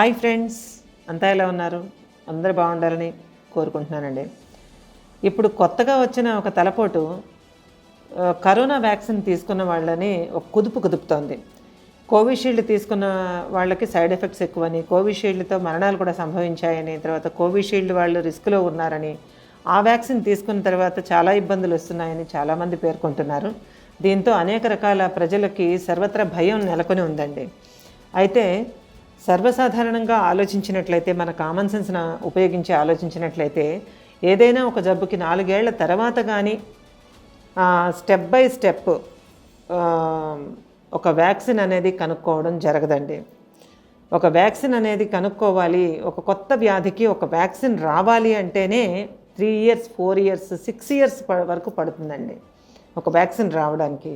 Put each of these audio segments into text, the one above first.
Hi friends అంతా ఎలా ఉన్నారు? అందరు బాగుండాలని కోరుకుంటున్నానండి. ఇప్పుడు కొత్తగా వచ్చిన ఒక తలపోటు కరోనా వ్యాక్సిన్ తీసుకున్న వాళ్ళని ఒక కుదుపు కుదుపుతోంది. కోవిషీల్డ్ తీసుకున్న వాళ్ళకి సైడ్ ఎఫెక్ట్స్ ఎక్కువని కోవిషీల్డ్తో మరణాలు కూడా సంభవించాయని తర్వాత కోవిషీల్డ్ వాళ్ళు రిస్క్లో ఉన్నారని ఆ వ్యాక్సిన్ తీసుకున్న తర్వాత చాలా ఇబ్బందులు వస్తున్నాయని చాలామంది పేర్కొంటున్నారు. దీంతో అనేక రకాల ప్రజలకి సర్వత్రా భయం నెలకొని ఉందండి. అయితే సర్వసాధారణంగా ఆలోచించినట్లయితే మన కామన్ సెన్స్ను ఉపయోగించి ఆలోచించినట్లయితే ఏదైనా ఒక జబ్బుకి నాలుగేళ్ళ తర్వాత కానీ స్టెప్ బై స్టెప్ ఒక వ్యాక్సిన్ అనేది కనుక్కోవడం జరగదండి. ఒక వ్యాక్సిన్ అనేది కనుక్కోవాలి ఒక కొత్త వ్యాధికి ఒక వ్యాక్సిన్ రావాలి అంటేనే three years four years six years వరకు పడుతుందండి ఒక వ్యాక్సిన్ రావడానికి.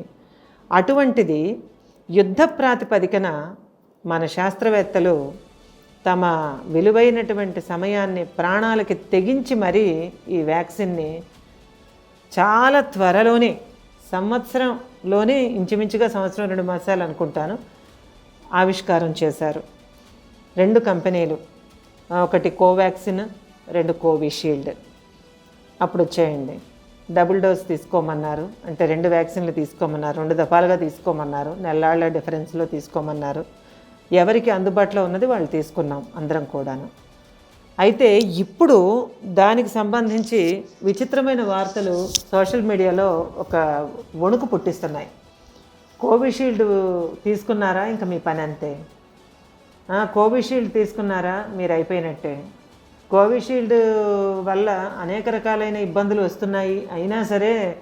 అటువంటిది యుద్ధ ప్రాతిపదికన మన శాస్త్రవేత్తలు తమ విలువైనటువంటి సమయాన్ని ప్రాణాలకి తెగించి మరీ ఈ వ్యాక్సిన్ని చాలా త్వరలోనే సంవత్సరంలోనే ఇంచుమించుగా సంవత్సరం రెండు మాసాలు అనుకుంటాను ఆవిష్కారం చేశారు. రెండు కంపెనీలు ఒకటి కోవాక్సిన్ రెండు కోవిషీల్డ్. అప్పుడు వచ్చేయండి. డబుల్ డోస్ తీసుకోమన్నారు. అంటే రెండు వ్యాక్సిన్లు తీసుకోమన్నారు రెండు దఫాలుగా తీసుకోమన్నారు నెల్లాళ్ళ డిఫరెన్స్లో తీసుకోమన్నారు. ఎవరికి అందుబాటులో ఉన్నది వాళ్ళు తీసుకున్నాం అందరం కూడాను. అయితే ఇప్పుడు దానికి సంబంధించి విచిత్రమైన వార్తలు సోషల్ మీడియాలో ఒక వణుకు పుట్టిస్తున్నాయి. కోవిషీల్డ్ తీసుకున్నారా? ఇంకా మీ పని అంతే. కోవిషీల్డ్ తీసుకున్నారా? మీరు అయిపోయినట్టే. కోవిషీల్డ్ వల్ల అనేక రకాలైన ఇబ్బందులు వస్తున్నాయి. అయినా సరే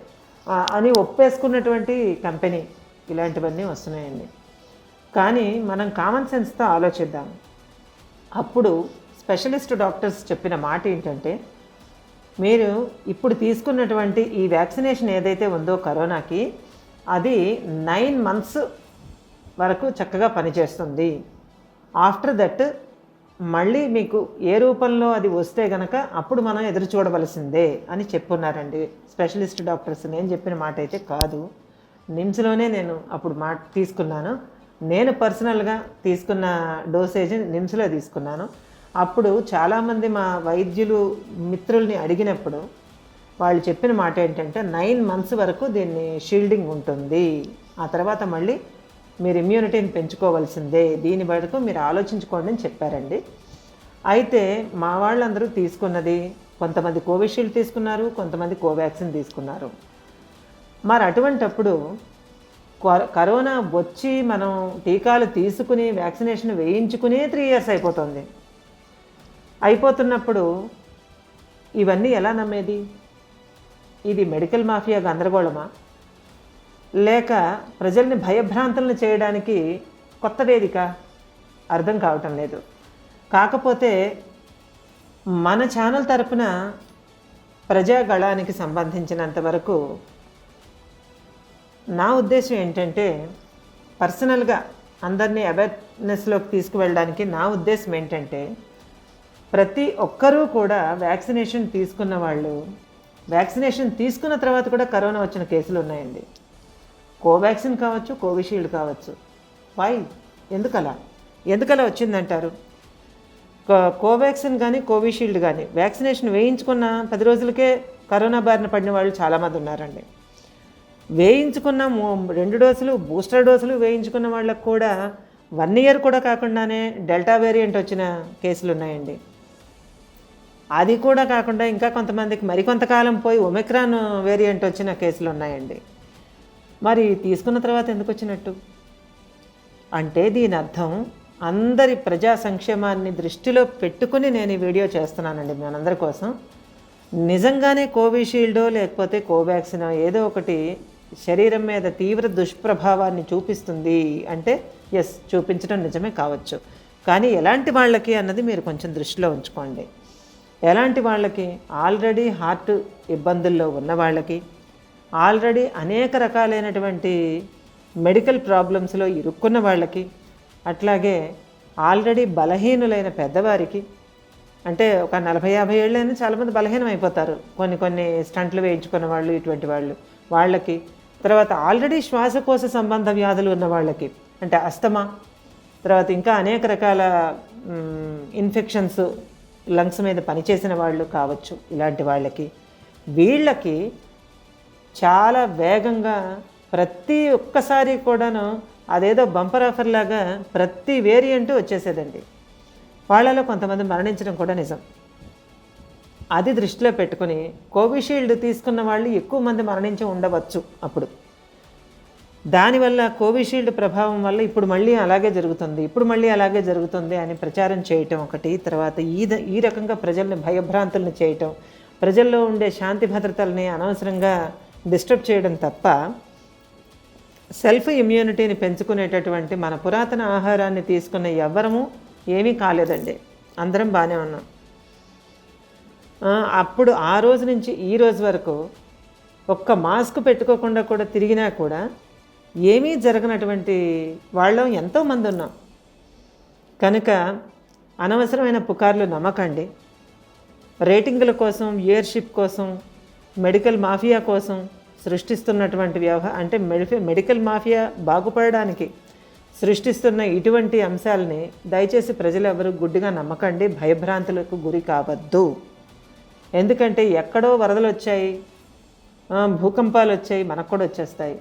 అని ఒప్పేసుకున్నటువంటి కంపెనీ ఇలాంటివన్నీ వస్తున్నాయండి. కానీ మనం కామన్ సెన్స్తో ఆలోచిద్దాం. అప్పుడు స్పెషలిస్ట్ డాక్టర్స్ చెప్పిన మాట ఏంటంటే మీరు ఇప్పుడు తీసుకున్నటువంటి ఈ వ్యాక్సినేషన్ ఏదైతే ఉందో కరోనాకి అది నైన్ మంత్స్ వరకు చక్కగా పనిచేస్తుంది. ఆఫ్టర్ దట్ మళ్ళీ మీకు ఏ రూపంలో అది వస్తే గనక అప్పుడు మనం ఎదురు చూడవలసిందే అని చెప్పున్నారండి స్పెషలిస్ట్ డాక్టర్స్ నేను చెప్పిన మాట అయితే కాదు. నిమ్స్లోనే నేను అప్పుడు మాట తీసుకున్నాను. నేను పర్సనల్గా తీసుకున్న డోసేజ్ నిమ్స్లో తీసుకున్నాను. అప్పుడు చాలామంది మా వైద్యులు మిత్రుల్ని అడిగినప్పుడు వాళ్ళు చెప్పిన మాట ఏంటంటే నైన్ మంత్స్ వరకు దీన్ని షీల్డింగ్ ఉంటుంది. ఆ తర్వాత మళ్ళీ మీరు ఇమ్యూనిటీని పెంచుకోవాల్సిందే. దీని వరకు మీరు ఆలోచించుకోండి అని చెప్పారండి. అయితే మా వాళ్ళందరూ తీసుకున్నది కొంతమంది కోవిషీల్డ్ తీసుకున్నారు కొంతమంది కోవాక్సిన్ తీసుకున్నారు. మరి అటువంటప్పుడు కరోనా వచ్చి మనం టీకాలు తీసుకుని వ్యాక్సినేషన్ వేయించుకునే త్రీ ఇయర్స్ అయిపోతుంది. అయిపోతున్నప్పుడు ఇవన్నీ ఎలా నమ్మేది? ఇది మెడికల్ మాఫియా గందరగోళమా? లేక ప్రజల్ని భయభ్రాంతులను చేయడానికి కొత్త వేదిక? అర్థం కావటం లేదు. కాకపోతే మన ఛానల్ తరపున ప్రజాగళానికి సంబంధించినంత వరకు నా ఉద్దేశం ఏంటంటే పర్సనల్గా అందరినీ అవేర్నెస్లోకి తీసుకువెళ్ళడానికి నా ఉద్దేశం ఏంటంటే ప్రతి ఒక్కరూ కూడా వ్యాక్సినేషన్ తీసుకున్న వాళ్ళు వ్యాక్సినేషన్ తీసుకున్న తర్వాత కూడా కరోనా వచ్చిన కేసులు ఉన్నాయండి. కోవాక్సిన్ కావచ్చు కోవిషీల్డ్ కావచ్చు. వై? ఎందుకలా? ఎందుకలా వచ్చిందంటారు? కో- కోవాక్సిన్ కానీ కోవిషీల్డ్ కానీ వ్యాక్సినేషన్ వేయించుకున్న పది రోజులకే కరోనా బారిన పడిన వాళ్ళు చాలామంది ఉన్నారండి. వేయించుకున్న మూ- రెండు డోసులు బూస్టర్ డోసులు వేయించుకున్న వాళ్ళకు కూడా వన్ ఇయర్ కూడా కాకుండానే డెల్టా వేరియంట్ వచ్చిన కేసులు ఉన్నాయండి. అది కూడా కాకుండా ఇంకా కొంతమందికి మరికొంతకాలం పోయి ఒమిక్రాన్ వేరియంట్ వచ్చిన కేసులు ఉన్నాయండి. మరి తీసుకున్న తర్వాత ఎందుకు వచ్చినట్టు? అంటే దీని అర్థం అందరి ప్రజా సంక్షేమాన్ని దృష్టిలో పెట్టుకుని నేను ఈ వీడియో చేస్తున్నానండి మనందరి కోసం. నిజంగానే కోవిషీల్డో లేకపోతే కోవాక్సినో ఏదో ఒకటి శరీరం మీద తీవ్ర దుష్ప్రభావాన్ని చూపిస్తుంది అంటే ఎస్ చూపించడం నిజమే కావచ్చు. కానీ ఎలాంటి వాళ్ళకి అన్నది మీరు కొంచెం దృష్టిలో ఉంచుకోండి. ఎలాంటి వాళ్ళకి? ఆల్రెడీ హార్ట్ ఇబ్బందుల్లో ఉన్న వాళ్ళకి. ఆల్రెడీ అనేక రకాలైనటువంటి మెడికల్ ప్రాబ్లమ్స్లో ఇరుక్కున్న వాళ్ళకి. అట్లాగే ఆల్రెడీ బలహీనులైన పెద్దవారికి. అంటే ఒక నలభై యాభై ఏళ్ళైనా చాలామంది బలహీనం అయిపోతారు కొన్ని కొన్ని స్టంట్లు వేయించుకున్న వాళ్ళు ఇటువంటి వాళ్ళు. వాళ్ళకి తర్వాత ఆల్రెడీ శ్వాసకోశ సంబంధ వ్యాధులు ఉన్న వాళ్ళకి అంటే అస్తమా తర్వాత ఇంకా అనేక రకాల ఇన్ఫెక్షన్స్ లంగ్స్ మీద పనిచేసిన వాళ్ళు కావచ్చు ఇలాంటి వాళ్ళకి. వీళ్ళకి చాలా వేగంగా ప్రతి ఒక్కసారి కూడాను అదేదో బంపర్ ఆఫర్ లాగా ప్రతి వేరియంట్ వచ్చేసేదండి. వాళ్ళలో కొంతమంది మరణించడం కూడా నిజం. అది దృష్టిలో పెట్టుకుని కోవిషీల్డ్ తీసుకున్న వాళ్ళు ఎక్కువ మంది మరణించి ఉండవచ్చు అప్పుడు. దానివల్ల కోవిషీల్డ్ ప్రభావం వల్ల ఇప్పుడు మళ్ళీ అలాగే జరుగుతుంది ఇప్పుడు మళ్ళీ అలాగే జరుగుతుంది అని ప్రచారం చేయటం ఒకటి తర్వాత ఈ ఈ రకంగా ప్రజల్ని భయభ్రాంతులను చేయటం ప్రజల్లో ఉండే శాంతి భద్రతల్ని అనవసరంగా డిస్టర్బ్ చేయడం తప్ప సెల్ఫ్ ఇమ్యూనిటీని పెంచుకునేటటువంటి మన పురాతన ఆహారాన్ని తీసుకున్న ఎవ్వరము ఏమీ కాలేదండి. అందరం బాగానే ఉన్నాం. అప్పుడు ఆ రోజు నుంచి ఈ రోజు వరకు ఒక్క మాస్క్ పెట్టుకోకుండా కూడా తిరిగినా కూడా ఏమీ జరగనటువంటి వాళ్ళం ఎంతోమంది ఉన్నాం. కనుక అనవసరమైన పుకార్లు నమ్మకండి. రేటింగుల కోసం ఇయర్షిప్ కోసం మెడికల్ మాఫియా కోసం సృష్టిస్తున్నటువంటి వ్యవహారం అంటే మెడి మెడికల్ మాఫియా బాగుపడడానికి సృష్టిస్తున్న ఇటువంటి అంశాలని దయచేసి ప్రజలు ఎవరు గుడ్డిగా నమ్మకండి. భయభ్రాంతులకు గురి కావద్దు. ఎందుకంటే ఎక్కడో వరదలు వచ్చాయి భూకంపాలు వచ్చాయి మనకు కూడా వచ్చేస్తాయి.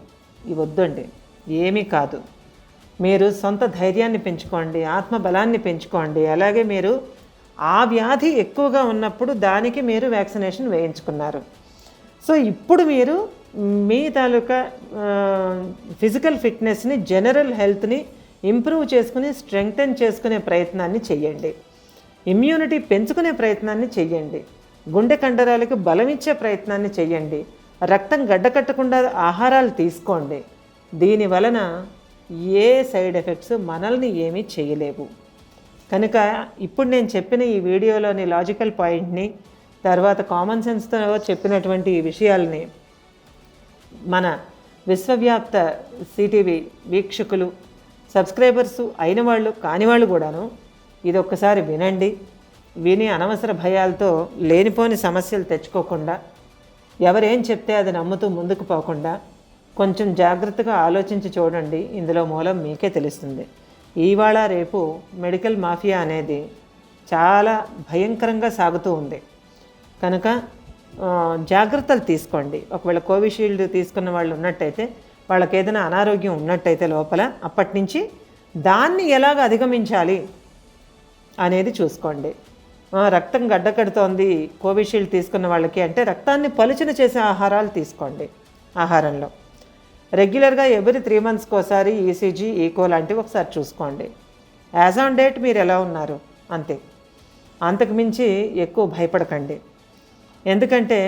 ఇవి వద్దండి. ఏమీ కాదు. మీరు సొంత ధైర్యాన్ని పెంచుకోండి ఆత్మ బలాన్ని పెంచుకోండి. అలాగే మీరు ఆ వ్యాధి ఎక్కువగా ఉన్నప్పుడు దానికి మీరు వ్యాక్సినేషన్ వేయించుకున్నారు. సో ఇప్పుడు మీరు మీ తాలూకా ఫిజికల్ ఫిట్నెస్ని జనరల్ హెల్త్ని ఇంప్రూవ్ చేసుకుని స్ట్రెంగ్తన్ చేసుకునే ప్రయత్నాన్ని చేయండి ఇమ్యూనిటీ పెంచుకునే ప్రయత్నాన్ని చేయండి గుండె కండరాలకు బలమిచ్చే ప్రయత్నాన్ని చేయండి రక్తం గడ్డకట్టకుండా ఆహారాలు తీసుకోండి. దీని వలన ఏ సైడ్ ఎఫెక్ట్స్ మనల్ని ఏమీ చేయలేవు కనుక ఇప్పుడు నేను చెప్పిన ఈ వీడియోలోని లాజికల్ పాయింట్ని తర్వాత కామన్ సెన్స్తో చెప్పినటువంటి ఈ విషయాల్ని మన విశ్వవ్యాప్త సిటీవీ వీక్షకులు సబ్స్క్రైబర్సు అయిన వాళ్ళు కాని వాళ్ళు కూడాను ఇది ఒక్కసారి వినండి. విని అనవసర భయాలతో లేనిపోని సమస్యలు తెచ్చుకోకుండా ఎవరేం చెప్తే అది నమ్ముతూ ముందుకు పోకుండా కొంచెం జాగ్రత్తగా ఆలోచించి చూడండి. ఇందులో మూలం మీకే తెలుస్తుంది. ఇవాళ రేపు మెడికల్ మాఫియా అనేది చాలా భయంకరంగా సాగుతూ ఉంది. కనుక జాగ్రత్తలు తీసుకోండి. ఒకవేళ కోవిషీల్డ్ తీసుకున్న వాళ్ళు ఉన్నట్టయితే వాళ్ళకి ఏదైనా అనారోగ్యం ఉన్నట్టయితే లోపల అప్పటి నుంచి దాన్ని ఎలాగ అధిగమించాలి అనేది చూసుకోండి. రక్తం గడ్డకడుతోంది కోవిషీల్డ్ తీసుకున్న వాళ్ళకి అంటే రక్తాన్ని పలుచన చేసే ఆహారాలు తీసుకోండి ఆహారంలో. రెగ్యులర్గా ఎవ్రీ త్రీ మంత్స్కి ఒకసారి ఈసీజీ ఈకో లాంటివి ఒకసారి చూసుకోండి. యాజ్ ఆన్ డేట్ మీరు ఎలా ఉన్నారు? అంతే. అంతకుమించి ఎక్కువ భయపడకండి. ఎందుకంటే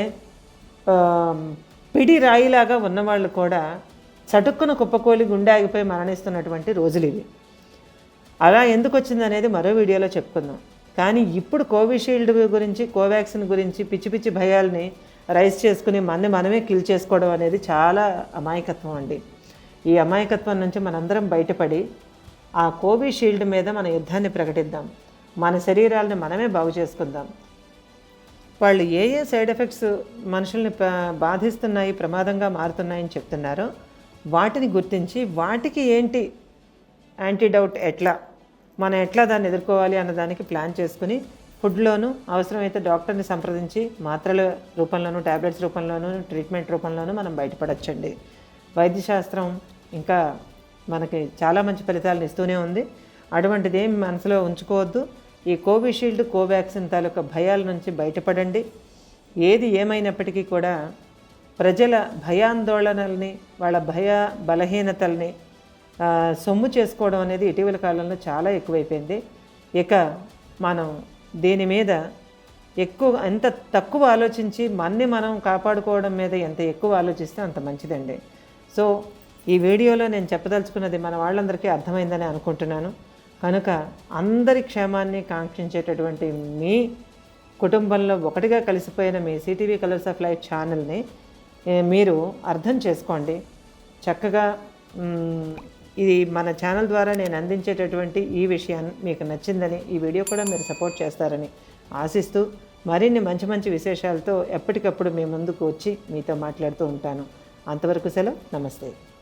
పిడి రాయిలాగా ఉన్నవాళ్ళు కూడా చటుక్కున కుప్పకోలి గుండె ఆగిపోయి మరణిస్తున్నటువంటి రోజులు ఇవి. అలా ఎందుకు వచ్చిందనేది మరో వీడియోలో చెప్పుకుందాం. కానీ ఇప్పుడు కోవిషీల్డ్ గురించి కోవాక్సిన్ గురించి పిచ్చి పిచ్చి భయాల్ని రైస్ చేసుకుని మనని మనమే కిల్ చేసుకోవడం అనేది చాలా అమాయకత్వం అండి. ఈ అమాయకత్వం నుంచి మనందరం బయటపడి ఆ కోవిషీల్డ్ మీద మన యుద్ధాన్ని ప్రకటిద్దాం. మన శరీరాలను మనమే బాగు చేసుకుందాం. వాళ్ళు ఏ ఏ సైడ్ ఎఫెక్ట్స్ మనుషుల్ని బాధిస్తున్నాయి ప్రమాదంగా మారుతున్నాయని చెప్తున్నారో వాటిని గుర్తించి వాటికి ఏంటి యాంటీడౌట్ ఎట్లా? మనం ఎట్లా దాన్ని ఎదుర్కోవాలి అన్న దానికి ప్లాన్ చేసుకుని ఫుడ్లోనూ అవసరమైతే డాక్టర్ని సంప్రదించి మాత్రల రూపంలోనూ ట్యాబ్లెట్స్ రూపంలోనూ ట్రీట్మెంట్ రూపంలోనూ మనం బయటపడచ్చండి. వైద్యశాస్త్రం ఇంకా మనకి చాలా మంచి ఫలితాలను ఇస్తూనే ఉంది. అటువంటిది ఏం మనసులో ఉంచుకోవద్దు. ఈ కోవిషీల్డ్ కోవాక్సిన్ తాలూకా భయాల నుంచి బయటపడండి. ఏది ఏమైనప్పటికీ కూడా ప్రజల భయాందోళనల్ని వాళ్ళ భయ బలహీనతల్ని సొమ్ము చేసుకోవడం అనేది ఇటీవల కాలంలో చాలా ఎక్కువైపోయింది. ఇక మనం దీని మీద ఎక్కువ ఎంత తక్కువ ఆలోచించి మన్ని మనం కాపాడుకోవడం మీద ఎంత ఎక్కువ ఆలోచిస్తే అంత మంచిదండి. సో ఈ వీడియోలో నేను చెప్పదలుచుకున్నది మన వాళ్ళందరికీ అర్థమైందని అనుకుంటున్నాను. కనుక అందరి క్షేమాన్ని కాంక్షించేటటువంటి మీ కుటుంబంలో ఒకటిగా కలిసిపోయిన మీ సిటీవీ కలర్స్ ఆఫ్ లైఫ్ ఛానల్ని మీరు అర్థం చేసుకోండి. చక్కగా ఇది మన ఛానల్ ద్వారా నేను అందించేటటువంటి ఈ విషయాన్ని మీకు నచ్చిందని ఈ వీడియో కూడా మీరు సపోర్ట్ చేస్తారని ఆశిస్తూ మరిన్ని మంచి మంచి విశేషాలతో ఎప్పటికప్పుడు మీ ముందుకు వచ్చి మీతో మాట్లాడుతూ ఉంటాను. అంతవరకు సెలవు. నమస్తే.